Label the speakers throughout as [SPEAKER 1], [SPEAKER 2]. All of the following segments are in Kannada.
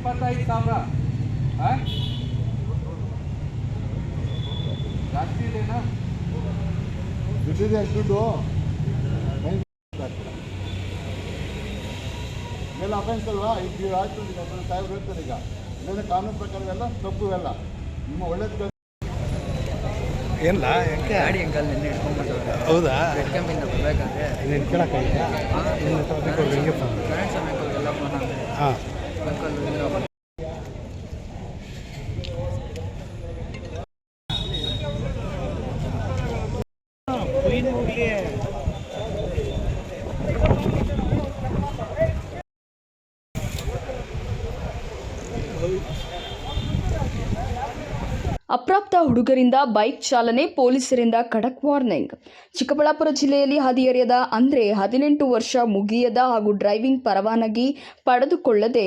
[SPEAKER 1] ಇಪ್ಪತ್ತೈದು ಸಾವಿರ ಆ? ಜಾಸ್ತಿ ಇದೆನಾ
[SPEAKER 2] ದುಡ್ಡಿದೆ ಅಷ್ಟು ದುಡ್ಡು ಎಲ್ಲ ಅಫೆನ್ಸ್ ಅಲ್ವಾ ಈಗ ಆಯ್ತು ಈಗ ಒಬ್ಬರು ಸಾಹೇಬ್ರು ಹೇಳ್ತಾರೆ ಈಗ ಇಲ್ಲಾಂದ್ರೆ ಕಾನೂನು ಪ್ರಕಾರ ಎಲ್ಲ ತಪ್ಪು ಎಲ್ಲ ನಿಮ್ಮ ಒಳ್ಳೇದು
[SPEAKER 3] ಏನಿಲ್ಲ ಯಾಕೆ
[SPEAKER 4] ಗಾಡಿ ಅಂಕಲ್ ನಿನ್ನೆ ಇಟ್ಕೊಂಡ್ಬಿಟ್ಟವ್ರೆ
[SPEAKER 3] ಹೌದಾ?
[SPEAKER 4] ರೆಡ್ ಕಂಬಿಂದ ಬರಬೇಕಾದ್ರೆ
[SPEAKER 3] ನೀನು ಕೇಳೋಕ್ಕಾಗಿಲ್ಲ ಹೆಂಗೆ
[SPEAKER 4] ಫ್ರೆಂಡ್ಸ್ ಅಂಕಲ್ಗೆಲ್ಲ ಫೋನ್
[SPEAKER 3] 잠깐
[SPEAKER 4] 넣으라고 부인고기에 Oh.
[SPEAKER 5] ಅಪ್ರಾಪ್ತ ಹುಡುಗರಿಂದ ಬೈಕ್ ಚಾಲನೆ ಪೊಲೀಸರಿಂದ ಖಡಕ್ ವಾರ್ನಿಂಗ್. ಚಿಕ್ಕಬಳ್ಳಾಪುರ ಜಿಲ್ಲೆಯಲ್ಲಿ ಹದಿಹರೆಯದ ಅಂದರೆ ಹದಿನೆಂಟು ವರ್ಷ ಮುಗಿಯದ ಹಾಗೂ ಡ್ರೈವಿಂಗ್ ಪರವಾನಗಿ ಪಡೆದುಕೊಳ್ಳದೆ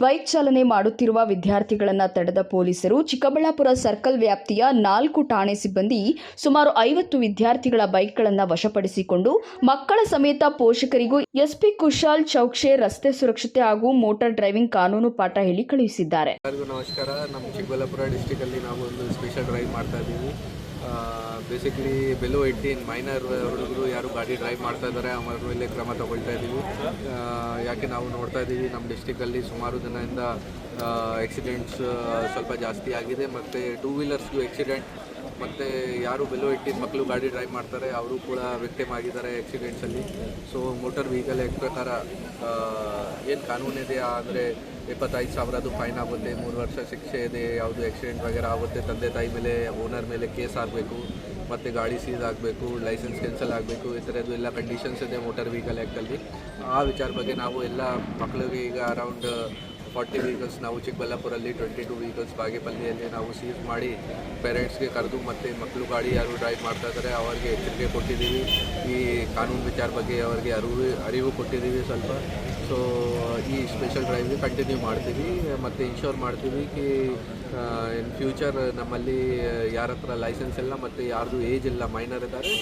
[SPEAKER 5] ಬೈಕ್ ಚಾಲನೆ ಮಾಡುತ್ತಿರುವ ವಿದ್ಯಾರ್ಥಿಗಳನ್ನು ತಡೆದ ಪೊಲೀಸರು ಚಿಕ್ಕಬಳ್ಳಾಪುರ ಸರ್ಕಲ್ ವ್ಯಾಪ್ತಿಯ ನಾಲ್ಕು ಠಾಣೆ ಸಿಬ್ಬಂದಿ ಸುಮಾರು ಐವತ್ತು ವಿದ್ಯಾರ್ಥಿಗಳ ಬೈಕ್ಗಳನ್ನು ವಶಪಡಿಸಿಕೊಂಡು ಮಕ್ಕಳ ಸಮೇತ ಪೋಷಕರಿಗೂ ಎಸ್ಪಿ ಕುಶಾಲ್ ಚೌಕ್ಷೆ ರಸ್ತೆ ಸುರಕ್ಷತೆ ಹಾಗೂ ಮೋಟಾರ್ ಡ್ರೈವಿಂಗ್ ಕಾನೂನು ಪಾಠ ಹೇಳಿ ಕಳುಹಿಸಿದ್ದಾರೆ.
[SPEAKER 6] ಬೇಸಿಕಲಿ ಬೆಲೋ ಏಯ್ಟೀನ್ ಮೈನರ್ ಹುಡುಗರು ಯಾರು ಗಾಡಿ ಡ್ರೈವ್ ಮಾಡ್ತಾ ಇದ್ದಾರೆ, ಅವರ ಮೇಲೆ ಕ್ರಮ ತಗೊಳ್ತಾ ಇದ್ದೀವಿ. ಯಾಕೆ ನಾವು ನೋಡ್ತಾ ಇದ್ದೀವಿ ನಮ್ಮ ಡಿಸ್ಟಿಕಲ್ಲಿ ಸುಮಾರು ದಿನದಿಂದ ಆಕ್ಸಿಡೆಂಟ್ಸ್ ಸ್ವಲ್ಪ ಜಾಸ್ತಿ ಆಗಿದೆ. ಮತ್ತು ಟೂ ವೀಲರ್ಸ್ಗೂ ಆಕ್ಸಿಡೆಂಟ್ ಮತ್ತು ಯಾರು ಬೆಲೋ ಏಯ್ಟೀನ್ ಮಕ್ಕಳು ಗಾಡಿ ಡ್ರೈವ್ ಮಾಡ್ತಾರೆ, ಅವರು ಕೂಡ ವಿಕ್ಟಿಮ್ ಆಗಿದ್ದಾರೆ ಆ್ಯಕ್ಸಿಡೆಂಟ್ಸಲ್ಲಿ ಸೊ ಮೋಟರ್ ವೆಹಿಕಲ್ ಆ್ಯಕ್ಟ್ ಪ್ರಕಾರ ಏನು ಕಾನೂನು ಇದೆ? ಅಂದರೆ ಇಪ್ಪತ್ತೈದು ಸಾವಿರದ್ದು ಫೈನ್ ಆಗುತ್ತೆ, ಮೂರು ವರ್ಷ ಶಿಕ್ಷೆ ಇದೆ, ಯಾವುದು ಆ್ಯಕ್ಸಿಡೆಂಟ್ ವಗೇರೆ ಆಗುತ್ತೆ, ತಂದೆ ತಾಯಿ ಮೇಲೆ ಓನರ್ ಮೇಲೆ ಕೇಸ್ ಆಗಬೇಕು, ಮತ್ತು ಗಾಡಿ ಸೀಸ್ ಆಗಬೇಕು ಲೈಸೆನ್ಸ್ ಕ್ಯಾನ್ಸಲ್ ಆಗಬೇಕು, ಈ ಥರದ್ದು ಎಲ್ಲ ಕಂಡೀಷನ್ಸ್ ಇದೆ ಮೋಟರ್ ವೆಹಿಕಲ್ ಆ್ಯಕ್ಟಲ್ಲಿ ಆ ವಿಚಾರ ಬಗ್ಗೆ ನಾವು ಎಲ್ಲ ಮಕ್ಕಳಿಗೆ ಈಗ ಅರೌಂಡ್ ಫಾರ್ಟಿ ವೆಹಿಕಲ್ಸ್ ನಾವು ಚಿಕ್ಕಬಳ್ಳಾಪುರಲ್ಲಿ ಟ್ವೆಂಟಿ ಟು ವೆಹಿಕಲ್ಸ್ ಬಾಗೇಪಲ್ಲಿಯಲ್ಲಿ ನಾವು ಸೀಸ್ ಮಾಡಿ ಪೇರೆಂಟ್ಸ್ಗೆ ಕರೆದು ಮತ್ತು ಮಕ್ಕಳು ಗಾಡಿ ಯಾರು ಡ್ರೈವ್ ಮಾಡ್ತಾ ಇದ್ದಾರೆ ಅವರಿಗೆ ಎಚ್ಚರಿಕೆ ಕೊಟ್ಟಿದ್ದೀವಿ. ಈ ಕಾನೂನು ವಿಚಾರ ಬಗ್ಗೆ ಅವರಿಗೆ ಅರಿವು ಅರಿವು ಕೊಟ್ಟಿದ್ದೀವಿ ಸ್ವಲ್ಪ. ಸೊ ಈ ಸ್ಪೆಷಲ್ ಡ್ರೈವ್ಗೆ ಕಂಟಿನ್ಯೂ ಮಾಡ್ತೀವಿ. ಮತ್ತು ಇನ್ಶೋರ್ ಮಾಡ್ತೀವಿ ಕಿ ಫ್ಯೂಚರ್ ನಮ್ಮಲ್ಲಿ ಯಾರ ಹತ್ರ ಲೈಸೆನ್ಸ್ ಇಲ್ಲ ಮತ್ತು ಯಾರ್ದು ಏಜ್ ಇಲ್ಲ ಮೈನರ್ ಇದ್ದಾರೆ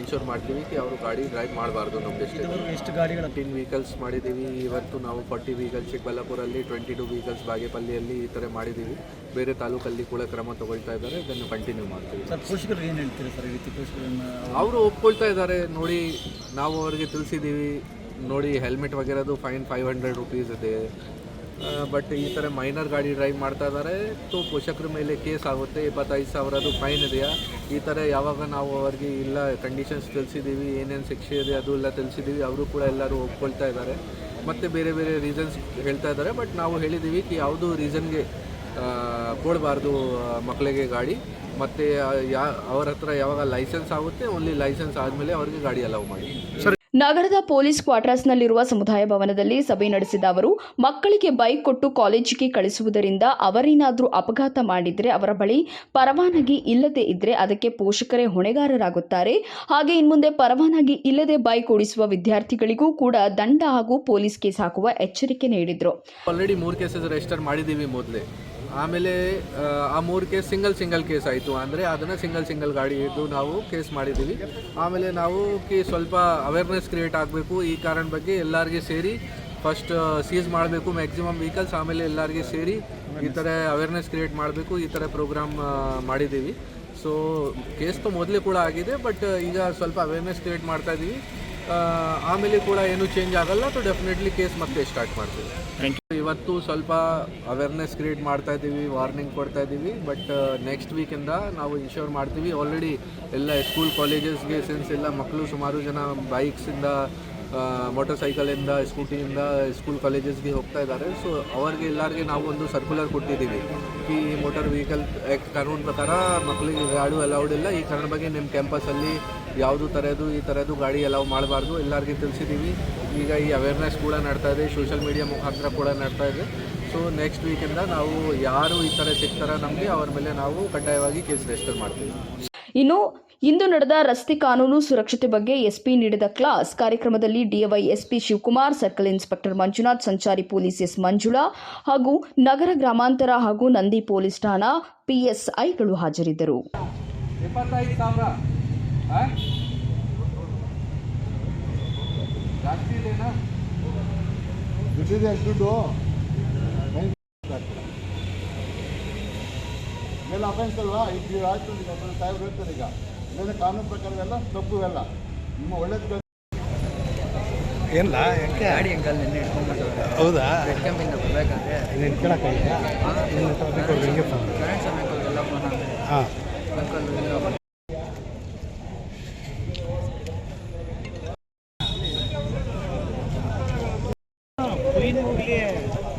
[SPEAKER 6] ಇನ್ಶೂರ್ ಮಾಡ್ತೀವಿ ಕಿ ಅವರು ಗಾಡಿ ಡ್ರೈವ್ ಮಾಡಬಾರ್ದು ನಮ್ಮ ಡಿಸ್ಟ್ರಿಕ್ಟ್
[SPEAKER 4] ಎಷ್ಟು ಗಾಡಿಗಳು?
[SPEAKER 6] ಟೀನ್ ವೆಹಿಕಲ್ಸ್ ಮಾಡಿದ್ದೀವಿ ಇವತ್ತು ನಾವು ಫಾರ್ಟಿ ವೆಹಿಕಲ್ಸ್ ಚಿಕ್ಕಬಳ್ಳಾಪುರಲ್ಲಿ ಟ್ವೆಂಟಿ ಟು ವೆಹಿಕಲ್ಸ್ ಬಾಗೇಪಲ್ಲಿಯಲ್ಲಿ ಈ ಥರ ಮಾಡಿದ್ದೀವಿ ಬೇರೆ ತಾಲೂಕಲ್ಲಿ ಕೂಡ ಕ್ರಮ ತಗೊಳ್ತಾ ಇದ್ದಾರೆ ಇದನ್ನು ಕಂಟಿನ್ಯೂ ಮಾಡ್ತೀವಿ.
[SPEAKER 4] ಸರ್ ಪೋಷಕರು ಏನು ಹೇಳ್ತೀರಾ ಸರ್ ಈ ರೀತಿ ಪೋಷಕರನ್ನ?
[SPEAKER 6] ಅವರು ಒಪ್ಕೊಳ್ತಾ ಇದ್ದಾರೆ ನೋಡಿ ನಾವು ಅವರಿಗೆ ತಿಳಿಸಿದ್ದೀವಿ ನೋಡಿ ಹೆಲ್ಮೆಟ್ ವಗೇರದು ಫೈನ್ ಫೈವ್ ಹಂಡ್ರೆಡ್ ರುಪೀಸ್ ಇದೆ. ಬಟ್ ಈ ಥರ ಮೈನರ್ ಗಾಡಿ ಡ್ರೈವ್ ಮಾಡ್ತಾ ಇದ್ದಾರೆ ತೋ ಪೋಷಕರ ಮೇಲೆ ಕೇಸ್ ಆಗುತ್ತೆ. ಇಪ್ಪತ್ತೈದು ಸಾವಿರದ್ದು ಫೈನ್ ಇದೆಯಾ? ಈ ಥರ ಯಾವಾಗ ನಾವು ಅವರಿಗೆ ಇಲ್ಲ ಕಂಡೀಷನ್ಸ್ ತಿಳಿಸಿದ್ದೀವಿ ಏನೇನು ಶಿಕ್ಷೆ ಇದೆ, ಅದು ಎಲ್ಲ ತಿಳಿಸಿದ್ದೀವಿ ಅವರು ಕೂಡ ಎಲ್ಲರೂ ಒಪ್ಕೊಳ್ತಾ ಇದ್ದಾರೆ ಮತ್ತು ಬೇರೆ ಬೇರೆ ರೀಸನ್ಸ್ ಹೇಳ್ತಾ ಇದ್ದಾರೆ ಬಟ್ ನಾವು ಹೇಳಿದ್ದೀವಿ ಕಿ, ಯಾವುದು ರೀಸನ್ಗೆ ಕೊಡಬಾರ್ದು ಮಕ್ಕಳಿಗೆ ಗಾಡಿ. ಮತ್ತು ಯಾ, ಅವ್ರ ಹತ್ರ ಯಾವಾಗ ಲೈಸೆನ್ಸ್ ಆಗುತ್ತೆ ಓನ್ಲಿ ಲೈಸೆನ್ಸ್ ಆದಮೇಲೆ ಅವ್ರಿಗೆ ಗಾಡಿ ಅಲೌ ಮಾಡಿ.
[SPEAKER 5] ನಗರದ ಪೊಲೀಸ್ ಕ್ವಾರ್ಟರ್ಸ್ನಲ್ಲಿರುವ ಸಮುದಾಯ ಭವನದಲ್ಲಿ ಸಭೆ ನಡೆಸಿದ ಅವರು, ಮಕ್ಕಳಿಗೆ ಬೈಕ್ ಕೊಟ್ಟು ಕಾಲೇಜಿಗೆ ಕಳಿಸುವುದರಿಂದ ಅವರೇನಾದರೂ ಅಪಘಾತ ಮಾಡಿದರೆ ಅವರ ಬಳಿ ಪರವಾನಗಿ ಇಲ್ಲದೆ ಇದ್ದರೆ ಅದಕ್ಕೆ ಪೋಷಕರೇ ಹೊಣೆಗಾರರಾಗುತ್ತಾರೆ. ಹಾಗೆ ಇನ್ಮುಂದೆ ಪರವಾನಗಿ ಇಲ್ಲದೆ ಬೈಕ್ ಓಡಿಸುವ ವಿದ್ಯಾರ್ಥಿಗಳಿಗೂ ಕೂಡ ದಂಡ ಹಾಗೂ ಪೊಲೀಸ್ ಕೇಸ್ ಹಾಕುವ ಎಚ್ಚರಿಕೆ ನೀಡಿದರು.
[SPEAKER 6] ಆಲ್ರೆಡಿ ಮೂರು ಕೇಸಸ್ ರಿಜಿಸ್ಟರ್ ಮಾಡಿದ್ದೀವಿ ಮೊದಲೇ. ಆಮೇಲೆ ಆ, ಮೂರು ಕೇಸ್ ಸಿಂಗಲ್ ಸಿಂಗಲ್ ಕೇಸ್ ಆಯಿತು ಅಂದರೆ ಅದನ್ನು ಸಿಂಗಲ್ ಸಿಂಗಲ್ ಗಾಡಿ ಇದ್ದು ನಾವು ಕೇಸ್ ಮಾಡಿದ್ದೀವಿ. ಆಮೇಲೆ ನಾವು ಕಿ ಸ್ವಲ್ಪ ಅವೇರ್ನೆಸ್ ಕ್ರಿಯೇಟ್ ಆಗಬೇಕು. ಈ ಕಾರಣ ಬಗ್ಗೆ ಎಲ್ಲರಿಗೆ ಸೇರಿ ಫಸ್ಟ್ ಸೀಸ್ ಮಾಡಬೇಕು ಮ್ಯಾಕ್ಸಿಮಮ್ ವೆಹಿಕಲ್ಸ್ ಆಮೇಲೆ ಎಲ್ಲರಿಗೆ ಸೇರಿ ಈ ಥರ ಅವೇರ್ನೆಸ್ ಕ್ರಿಯೇಟ್ ಮಾಡಬೇಕು ಈ ಥರ ಪ್ರೋಗ್ರಾಮ್ ಮಾಡಿದ್ದೀವಿ. ಸೊ ಕೇಸ್ ತು ಮೊದಲೇ ಕೂಡ ಆಗಿದೆ ಬಟ್ ಈಗ ಸ್ವಲ್ಪ ಅವೇರ್ನೆಸ್ ಕ್ರಿಯೇಟ್ ಮಾಡ್ತಾ ಇದ್ದೀವಿ ಆಮೇಲೆ ಕೂಡ ಏನು ಚೇಂಜ್ ಆಗಲ್ಲ ಸೊ ಡೆಫಿನೆಟ್ಲಿ ಕೇಸ್ ಮತ್ತೆ ಸ್ಟಾರ್ಟ್ ಮಾಡ್ತೀವಿ. ಇವತ್ತು ಸ್ವಲ್ಪ ಅವೇರ್ನೆಸ್ ಕ್ರಿಯೇಟ್ ಮಾಡ್ತಾ ಇದ್ದೀವಿ ವಾರ್ನಿಂಗ್ ಕೊಡ್ತಾ ಇದ್ದೀವಿ ಬಟ್ ನೆಕ್ಸ್ಟ್ ವೀಕಿಂದ ನಾವು ಇನ್ಶೋರ್ ಮಾಡ್ತೀವಿ. ಆಲ್ರೆಡಿ ಎಲ್ಲ ಸ್ಕೂಲ್ ಕಾಲೇಜಸ್ಗೆ ಸೆನ್ಸ್ ಎಲ್ಲ ಮಕ್ಕಳು ಸುಮಾರು ಜನ ಬೈಕ್ಸಿಂದ ಮೋಟರ್ ಸೈಕಲಿಂದ ಸ್ಕೂಟಿಯಿಂದ ಸ್ಕೂಲ್ ಕಾಲೇಜಸ್ಗೆ ಹೋಗ್ತಾ ಇದ್ದಾರೆ. ಸೊ ಅವ್ರಿಗೆ ಎಲ್ಲರಿಗೆ ನಾವು ಒಂದು ಸರ್ಕ್ಯುಲರ್ ಕೊಟ್ಟಿದ್ದೀವಿ. ಈ ಮೋಟಾರ್ ವೆಹಿಕಲ್ ಆ್ಯಕ್ಟ್ ಕಾನೂನು ಪ್ರಕಾರ ಮಕ್ಕಳಿಗೆ ಗಾಡಿ ಅಲೌಡ್ ಇಲ್ಲ. ಈ ಕಾರಣ ಬಗ್ಗೆ ನಿಮ್ಮ ಕ್ಯಾಂಪಸಲ್ಲಿ ಯಾವುದು ಥರದ್ದು ಈ ಥರದ್ದು ಗಾಡಿ ಅಲೌ ಮಾಡಬಾರ್ದು ಎಲ್ಲರಿಗೂ ತಿಳಿಸಿದ್ದೀವಿ ಈಗ ಈ ಅವೇರ್ನೆಸ್ ಕೂಡ ನಡ್ತಾ ಇದೆ ಸೋಷಿಯಲ್ ಮೀಡಿಯಾ ಮುಖಾಂತರ ಕೂಡ ನಡ್ತಾ ಇದೆ. ಸೊ ನೆಕ್ಸ್ಟ್ ವೀಕಿಂದ ನಾವು ಯಾರು ಈ ಥರ ಸಿಗ್ತಾರ ನಮಗೆ ಅವ್ರ ಮೇಲೆ ನಾವು ಕಡ್ಡಾಯವಾಗಿ ಕೇಸ್ ರಿಜಿಸ್ಟರ್ ಮಾಡ್ತೀವಿ.
[SPEAKER 5] ಇನ್ನು ಇಂದು ನಡೆದ ರಸ್ತೆ ಕಾನೂನು ಸುರಕ್ಷತೆ ಬಗ್ಗೆ ಎಸ್ಪಿ ನೀಡಿದ ಕ್ಲಾಸ್ ಕಾರ್ಯಕ್ರಮದಲ್ಲಿ DY SP Shivakumar circle inspector Manjunath ಸಂಚಾರಿ ಪೊಲೀಸ್ ಎಸ್ ಮಂಜುಳಾ ಹಾಗೂ ನಗರ ಗ್ರಾಮಾಂತರ ಹಾಗೂ ನಂದಿ ಪೊಲೀಸ್ ಠಾಣಾ ಪಿಎಸ್ಐಗಳು ಹಾಜರಿದ್ದರು?
[SPEAKER 1] ಜಾಸ್ತಿ ಇಲ್ಲೇನಾ
[SPEAKER 2] ದುಡ್ಡಿದೆ ಅಷ್ಟು ದುಡ್ಡು. ಮೇಲೆ ಅಫೆನ್ಸ್ ಅಲ್ವಾ? ಈಗ ನೀವು ಆಯ್ತು ಹೇಳ್ತಾರೆ ಈಗ. ಮೇಲೆ ಕಾನೂನು ಪ್ರಕಾರವೆಲ್ಲ ತಪ್ಪು ಎಲ್ಲ ನಿಮ್ಮ ಒಳ್ಳೇದು
[SPEAKER 3] ಏನಿಲ್ಲ ಯಾಕೆ?
[SPEAKER 4] ಆಡಿ ಅಂಕಲ್ ನಿನ್ನೆ ಇಟ್ಕೊಂಡ್ಬಿಟ್ಟು
[SPEAKER 3] ಹೌದಾ?
[SPEAKER 4] ಎಕ್ಸಾಮಿಂದ ಬರಬೇಕಾದ್ರೆ.
[SPEAKER 3] ನಿನ್ನ ಕೇಳಕ್ಕಾಗಿಲ್ಲ ಹಾಂ.
[SPEAKER 4] ಕರೆಂಟ್ ಸಮಯಕ್ಕೆ ಎಲ್ಲ ಫೋನ್
[SPEAKER 3] ಹಾಂ. man.